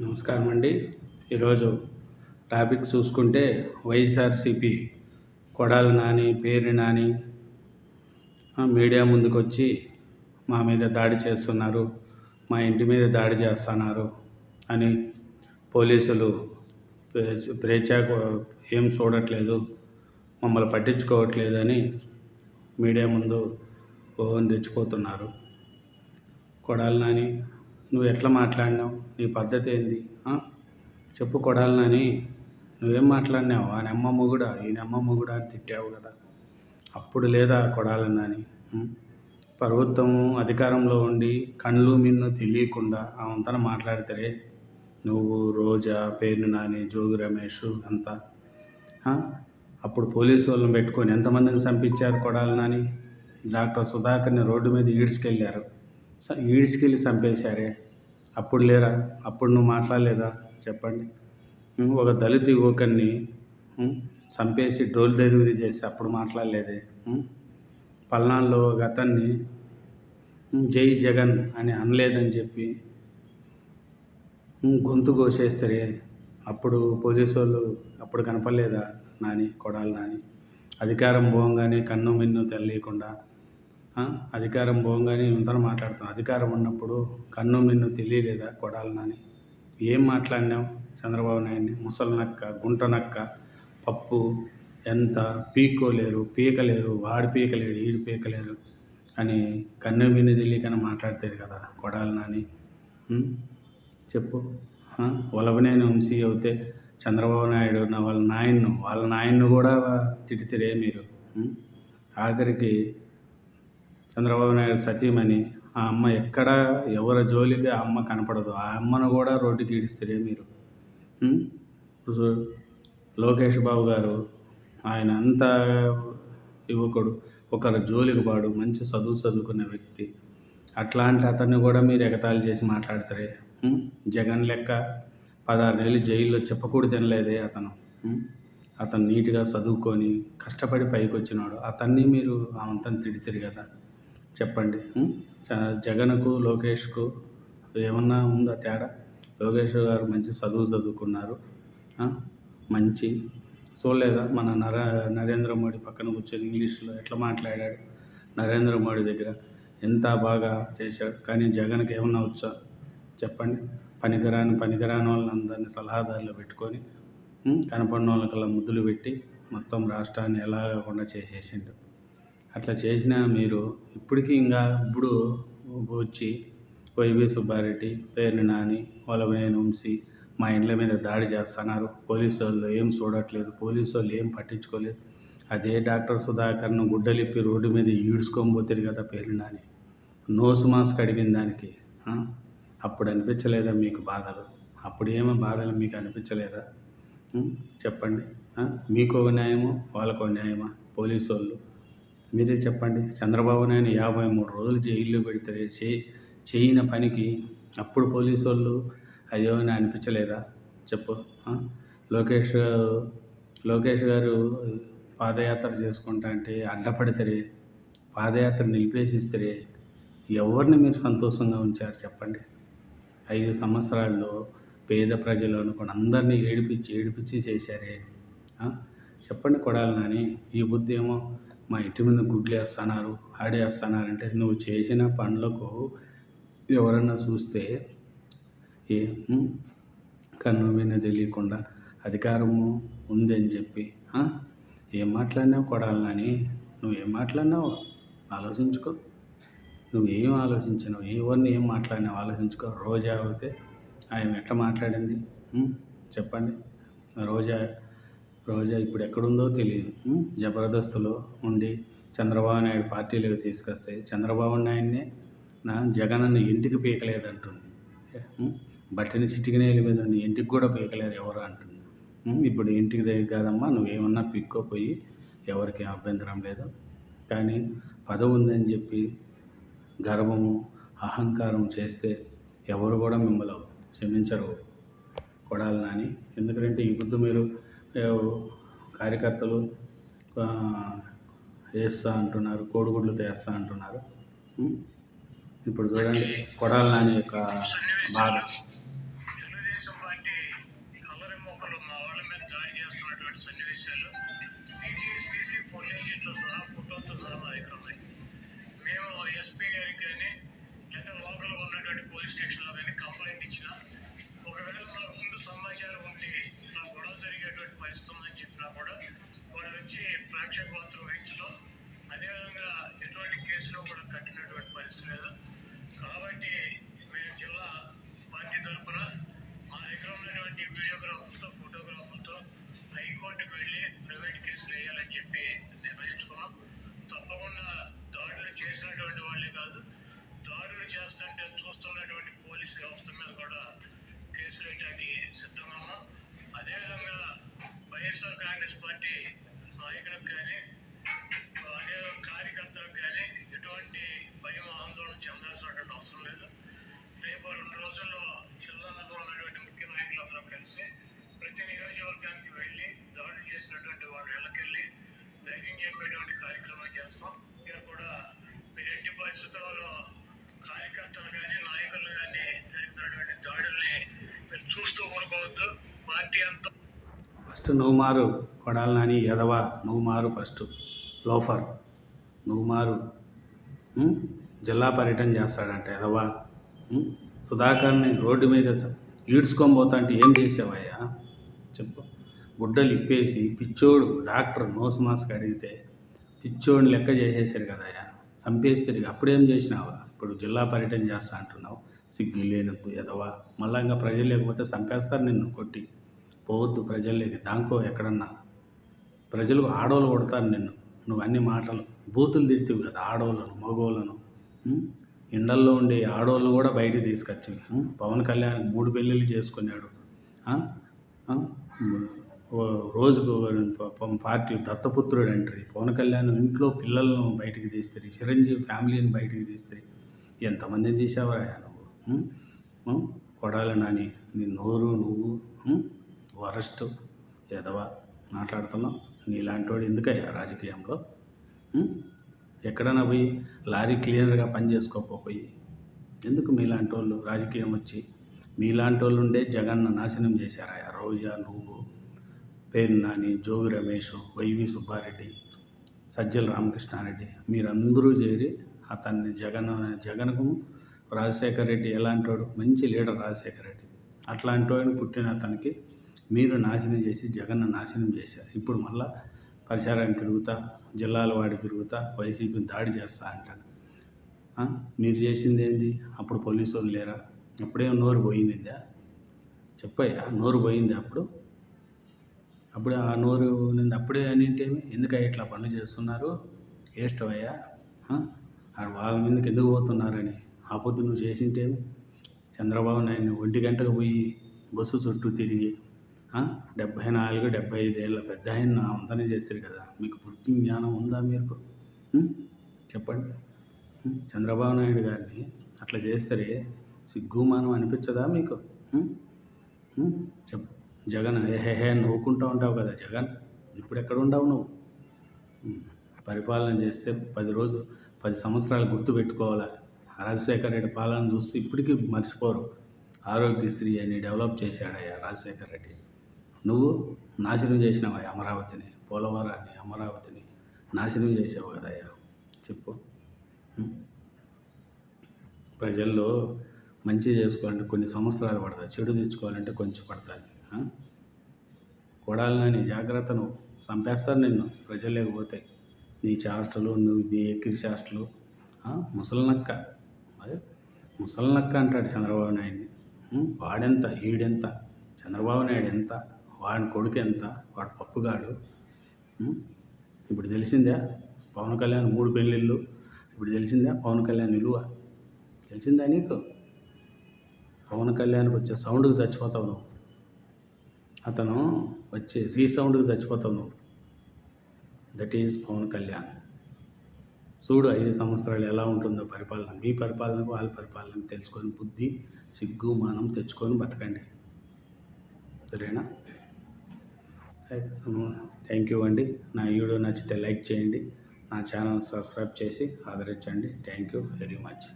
నమస్కారం అండి ఈరోజు టాపిక్ చూసుకుంటే వైఎస్ఆర్సిపి కొడాలి నాని పేరు నాని మీడియా ముందుకు వచ్చి మా మీద దాడి చేస్తున్నారు మా ఇంటి మీద దాడి చేస్తున్నారు అని పోలీసులు ప్రేచా ఏం చూడట్లేదు మమ్మల్ని పట్టించుకోవట్లేదు అని మీడియా ముందు ఓన్ తెచ్చిపోతున్నారు. కొడాలి నాని నువ్వు ఎట్లా మాట్లాడినావు? నీ పద్ధతి ఏంది? చెప్పు కొడాలని నువ్వేం మాట్లాడినావు? ఆ నెమ్మ కూడా ఈ నెమ్మ మొగుడా అని తిట్టావు కదా. అప్పుడు లేదా కొడాలి ప్రభుత్వము ప్రభుత్వం అధికారంలో ఉండి కళ్ళు మిన్ను తెలియకుండా ఆ వంతన మాట్లాడితే నువ్వు రోజా పేరు నాని జోగి రమేష్ అంతా. అప్పుడు పోలీసు వాళ్ళని పెట్టుకొని ఎంతమందిని చంపించారు కొడాలి నాని? డాక్టర్ సుధాకర్ని రోడ్డు మీద ఈడ్చుకెళ్ళారు. ఈడ్చుకెళ్ళి చంపేశారే. అప్పుడు లేరా? అప్పుడు నువ్వు మాట్లాడలేదా? చెప్పండి. ఒక దళిత యువకుని చంపేసి డోర్ డెలివరీ చేసి అప్పుడు మాట్లాడలేదే. ఉం? పల్నాడులో ఒక అతన్ని జై జగన్ అని అనలేదని చెప్పి గొంతు కోసేస్తారే. అప్పుడు పోలీసు వాళ్ళు అప్పుడు కనపడలేదా నాని కొడాలి నాని? అధికారం పోగానే కన్ను మిన్ను తెలియకుండా అధికారం పోగానే ఇంత మాట్లాడుతాం అధికారం ఉన్నప్పుడు కన్ను మిన్ను తెలియలేదా కొడాలి ఏం మాట్లాడినావు చంద్రబాబు నాయుడిని? ముసలి నక్క గుంట నక్క పప్పు ఎంత? పీక్కోలేరు పీకలేరు వాడి పీకలేడు ఈడు పీకలేరు అని కన్ను మిన్ను తెలియకనే మాట్లాడతాడు కదా కొడాలి చెప్పు. వలభనేని వంశీ అవుతే చంద్రబాబు నాయుడు నా వాళ్ళ నాయన్ను వాళ్ళ నాయన్ను కూడా తిడితేరే మీరు? ఆఖరికి చంద్రబాబు నాయుడు సతీమణి ఆ అమ్మ ఎక్కడ ఎవరి జోలికి ఆ అమ్మ కనపడదు. ఆ అమ్మను కూడా రోడ్డుకి ఈడిస్తారే మీరు? లోకేష్ బాబు గారు ఆయన అంత యువకుడు ఒకరి జోలికి పాడు మంచి చదువు చదువుకున్న వ్యక్తి. అట్లాంటి అతన్ని కూడా మీరు ఎగతాళి చేసి మాట్లాడతారే? జగన్ లెక్క పదహారు నెలలు జైల్లో చెప్పకూడదు తినలేదే అతను. అతను నీట్గా చదువుకొని కష్టపడి పైకి వచ్చినాడు అతన్ని మీరు అంతని తిడితారు కదా. చెప్పండి. జగన్కు లోకేష్కు ఏమన్నా ఉందా తేడా? లోకేష్ గారు మంచి చదువు చదువుకున్నారు? మంచి. చూడలేదా? మన నర నరేంద్ర మోడీ పక్కన కూర్చొని ఇంగ్లీష్లో ఎట్లా మాట్లాడాడు? నరేంద్ర మోడీ దగ్గర ఎంత బాగా చేశాడు? కానీ జగన్కి ఏమన్నా వచ్చా? చెప్పండి. పనికిరాని పనికిరాని వాళ్ళని అందరినీ సలహాదారులు పెట్టుకొని? కనపడిన వాళ్ళకల్లా ముద్దులు పెట్టి మొత్తం రాష్ట్రాన్ని ఎలా కాకుండా చేసేసిండు. అట్లా చేసినా మీరు ఇప్పటికీ ఇంకా ఇప్పుడు వచ్చి వైవి సుబ్బారెడ్డి పేరుని నాని వలవనేని వంశీ మా ఇండ్ల మీద దాడి చేస్తున్నారు. పోలీసు వాళ్ళు ఏం చూడట్లేదు. పోలీసు వాళ్ళు ఏం పట్టించుకోలేదు. అదే డాక్టర్ సుధాకర్ను గుడ్డలిప్పి రోడ్డు మీద ఈడ్చుకొని కదా పేరు నాని. నోసు మాస్క్ అడిగిన దానికి అప్పుడు అనిపించలేదా మీకు బాధలు? అప్పుడు ఏమో బాధలు మీకు అనిపించలేదా? చెప్పండి. మీకు ఒక న్యాయమో వాళ్ళకు ఒక న్యాయమా? పోలీసు వాళ్ళు? మీరే చెప్పండి. చంద్రబాబు నాయుడు యాభై మూడు రోజులు జైల్లో పెడితే చే చేయని పనికి అప్పుడు పోలీసు వాళ్ళు అయ్యో అని అనిపించలేదా? చెప్పు. లోకేష్ లోకేష్ గారు పాదయాత్ర చేసుకుంటా అంటే అడ్డపడితేరే పాదయాత్ర నిలిపేసిస్తే ఎవరిని మీరు సంతోషంగా ఉంచారు చెప్పండి. ఐదు సంవత్సరాల్లో పేద ప్రజలు అనుకుని అందరినీ ఏడిపించి ఏడిపించి చేశారే. చెప్పండి కొడాలి నాని. ఈ బుద్ధి ఏమో మా ఇంటి మీద గుడ్లు వేస్తున్నారు ఆడేస్తున్నారంటే నువ్వు చేసిన పనులకు ఎవరన్నా చూస్తే ఏ కన్ను విన తెలియకుండా అధికారము ఉందని చెప్పి ఏం మాట్లాడినావు కొడాలి నాని నువ్వు ఏం మాట్లాడినావు? ఆలోచించుకో. నువ్వు ఏం ఆలోచించినావు? ఎవరిని ఏం మాట్లాడినావు? ఆలోచించుకో. రోజా అయితే ఆయన ఎట్లా మాట్లాడింది? చెప్పండి. రోజా రోజా ఇప్పుడు ఎక్కడుందో తెలియదు? జబర్దస్త్లో ఉండి చంద్రబాబు నాయుడు పార్టీలోకి తీసుకొస్తే చంద్రబాబు నాయుడినే నా జగన్ అన్న ఇంటికి పీకలేదంటుంది? బట్టిని చిటికినేల మీద ఇంటికి కూడా పీకలేరు ఎవరు అంటుంది? ఇప్పుడు ఇంటికి దగ్గర కాదమ్మా నువ్వేమన్నా పిక్కోపోయి ఎవరికి అభ్యంతరం లేదు కానీ పదవి ఉందని చెప్పి గర్వము అహంకారం చేస్తే ఎవరు కూడా మిమ్మల్ని క్షమించరు కొడాలి నాని ఎందుకంటే ఇప్పుడు మీరు కార్యకర్తలు ఆ, వేస్తా అంటున్నారు కోడిగుడ్లు తెస్తా అంటున్నారు? ఇప్పుడు చూడండి కొడాలి నాని యొక్క బాధ. కేసులో కూడా కఠిన నువ్వు మారు కొడాలి నాని ఎదవ నువ్వు మారు ఫస్ట్ లోఫర్ నువ్వు మారు జిల్లా పర్యటన చేస్తాడంట ఎదవ సుధాకర్ని రోడ్డు మీద స- ఈడ్చుకొని పోతా అంటే ఏం చేసావయ్యా? చెప్పు. గుడ్డలు ఇప్పేసి పిచ్చోడు డాక్టర్ నోస్ మాస్క్ అడిగితే పిచ్చోడిని లెక్క చేసేసారు కదయ్యా. చంపేస్తారు అప్పుడేం చేసినావా? ఇప్పుడు జిల్లా పర్యటన చేస్తా అంటున్నావు. సిగ్గు లేనద్దు ఎదవా మళ్ళా ఇంకా ప్రజలు లేకపోతే చంపేస్తారు నిన్ను కొట్టి. పోవద్దు ప్రజల్లోకి దాంకో ఎక్కడన్నా. ప్రజలకు ఆడవాళ్ళు కొడతారు నిన్ను. నువ్వు అన్ని మాటలు బూతులు తిడుతువు కదా ఆడవాళ్ళను మగవాళ్ళను ఇండల్లో ఉండే ఆడవాళ్ళను కూడా బయటికి తీసుకొచ్చి పవన్ కళ్యాణ్ మూడు పెళ్ళిళ్ళు చేసుకున్నాడు. రోజుకు పార్టీ దత్తపుత్రుడు అంటారు. పవన్ కళ్యాణ్ ఇంట్లో పిల్లలను బయటికి తీస్తారు చిరంజీవి ఫ్యామిలీని బయటికి తీస్తారు ఎంతమందిని తీసావరా నువ్వు? కొడాలి నాని నీ నోరు నువ్వు? వరస్ట్ ఎదవా మాట్లాడుతున్నాం. నీలాంటి ఎందుకయ్యా రాజకీయంలో? ఎక్కడైనా పోయి లారీ క్లియర్గా పని చేసుకోకపోయి ఎందుకు మీలాంటి వాళ్ళు రాజకీయం వచ్చి? మీలాంటి వాళ్ళు ఉండే జగన్ నాశనం చేశారా రోజా నువ్వు పేరు నాని జోగి రమేష్ వైవి సుబ్బారెడ్డి సజ్జల రామకృష్ణారెడ్డి మీరందరూ చేరి అతన్ని జగన్ జగన్కు రాజశేఖర రెడ్డి ఎలాంటి వాడు మంచి లీడర్ రాజశేఖర రెడ్డి. అట్లాంటి వాడిని పుట్టిన అతనికి మీరు నాశనం చేసి జగన్ను నాశనం చేశారు. ఇప్పుడు మళ్ళా పరిసరాన్ని తిరుగుతా జిల్లాల వాడి తిరుగుతా వైసీపీని దాడి చేస్తా అంటాడు మీరు చేసింది ఏంది? అప్పుడు పోలీసు వాళ్ళు లేరా? అప్పుడేం నోరు పోయిందా? చెప్పయ్యా నోరు పోయింది అప్పుడు? అప్పుడే ఆ నోరు నింది అప్పుడే అనింటేమి ఎందుకయ్యా ఇట్లా పనులు చేస్తున్నారు? వేస్టవయ్యా వాళ్ళ మీదకి ఎందుకు పోతున్నారని? ఆ పొద్దు నువ్వు చేసింటేమి? చంద్రబాబు నాయుడు ఒంటి గంటకు పోయి బస్సు చుట్టూ తిరిగి డెబ్భై నాలుగు డెబ్భై ఐదేళ్ళ పెద్ద ఆయన అంతనే చేస్తారు కదా. మీకు బుద్ధి జ్ఞానం ఉందా మీకు? చెప్పండి. చంద్రబాబు నాయుడు గారిని అట్లా చేస్తే సిగ్గుమానం అనిపించదా మీకు? చెప్పు. జగన్ హే హే నవ్వుకుంటూ ఉంటావు కదా జగన్. ఇప్పుడు ఎక్కడ ఉండవు నువ్వు? పరిపాలన చేస్తే పది రోజు పది సంవత్సరాలు గుర్తుపెట్టుకోవాలి రాజశేఖర రెడ్డి పాలన చూస్తే ఇప్పటికీ మర్చిపోరు. ఆరోగ్యశ్రీ అని డెవలప్ చేశాడయ్యా రాజశేఖర రెడ్డి. నువ్వు నాశనం చేసినావా అమరావతిని పోలవరాన్ని అమరావతిని నాశనం చేసావు కదయ్యా చెప్పు. ప్రజల్లో మంచి చేసుకోవాలంటే కొన్ని సంవత్సరాలు పడతాయి చెడు తెచ్చుకోవాలంటే కొంచెం పడుతుంది. కొడాలి నీ జాగ్రత్త నువ్వు. చంపేస్తారు నిన్ను ప్రజలు లేకపోతే. నీ చేష్టలు నువ్వు నీ ఎక్కిరి చేష్టలు. ఆ? ముసలినక్క. అదే? ముసలినక్క అంటాడు చంద్రబాబు నాయుడిని. వాడెంత? ఈడెంత? చంద్రబాబు నాయుడు ఎంత? వాడి కొడుకు ఎంత? వాడు పప్పుగాడు. ఇప్పుడు తెలిసిందా? పవన్ కళ్యాణ్ మూడు పెళ్ళిళ్ళు. ఇప్పుడు తెలిసిందా? పవన్ కళ్యాణ్ విలువ తెలిసిందా నీకు? పవన్ కళ్యాణ్కి వచ్చే సౌండ్కి చచ్చిపోతావు నువ్వు. అతను వచ్చే రీసౌండ్కి చచ్చిపోతావు నువ్వు. That is Pawan Kalyan. చూడు ఐదు సంవత్సరాలు ఎలా ఉంటుందో పరిపాలన. మీ పరిపాలనకు వాళ్ళ పరిపాలన తెలుసుకొని బుద్ధి సిగ్గు మానం తెచ్చుకొని బతకండి. సరేనా? థ్యాంక్ యూ అండి. నా వీడియో నచ్చితే లైక్ చేయండి. నా ఛానల్ సబ్స్క్రైబ్ చేసి ఆదరించండి థ్యాంక్ యూ వెరీ మచ్